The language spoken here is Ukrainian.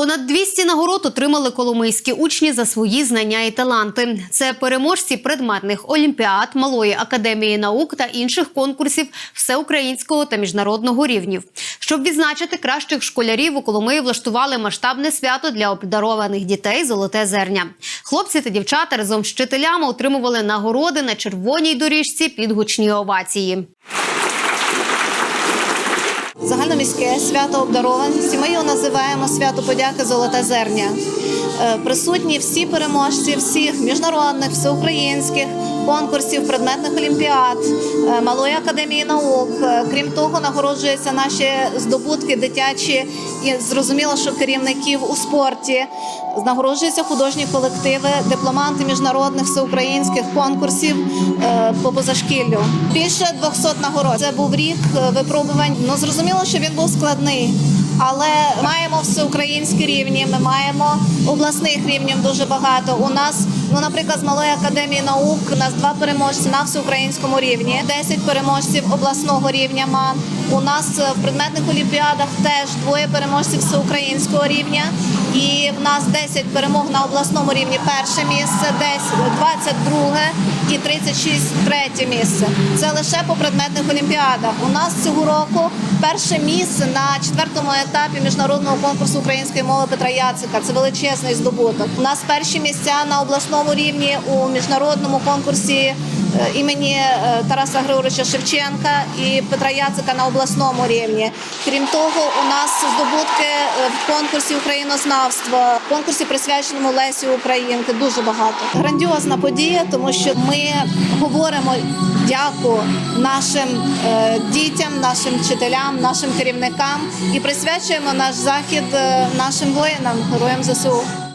Понад 200 нагород отримали коломийські учні за свої знання і таланти. Це переможці предметних олімпіад, малої академії наук та інших конкурсів всеукраїнського та міжнародного рівнів. Щоб відзначити кращих школярів, у Коломиї влаштували масштабне свято для обдарованих дітей Золоте зерня. Хлопці та дівчата разом з вчителями отримували нагороди на червоній доріжці під гучні овації. Загальноміське свято обдарованості. Ми його називаємо свято подяки Золоте зерня. Е, Присутні всі переможці всіх міжнародних, всеукраїнських конкурсів, предметних олімпіад, е, малої академії наук. Е, Крім того, нагороджуються наші здобутки дитячі і зрозуміло, що керівників у спорті. Нагороджуються художні колективи, дипломанти міжнародних всеукраїнських конкурсів е, по позашкіллю. Більше 200 нагород. Це був рік випробувань. Ну зрозуміло, що він був складний. Але маємо всеукраїнські рівні, ми маємо обласних рівнів дуже багато. У нас, ну наприклад, з малої академії наук у нас два переможці на всеукраїнському рівні, 10 переможців обласного рівня. МАН. У нас в предметних олімпіадах теж двоє переможців всеукраїнського рівня. І в нас 10 перемог на обласному рівні. Перше місце, десь 22 і 36 третє місце. Це лише по предметних олімпіадах. У нас цього року перше місце на четвертому етапі міжнародного конкурсу української мови Петра Яцика. Це величезний здобуток. У нас перші місця на обласному рівні у міжнародному конкурсі е, імені е, Тараса Григоровича Шевченка і Петра Яцика на обласному рівні. Крім того, у нас здобутки е, в конкурсі українознавства, в конкурсі присвяченому Лесі Українки. Дуже багато. Грандіозна подія, тому що ми говоримо дяку нашим е, дітям, нашим вчителям, нашим керівникам і присвячуємо наш захід е, нашим воїнам, героям ЗСУ.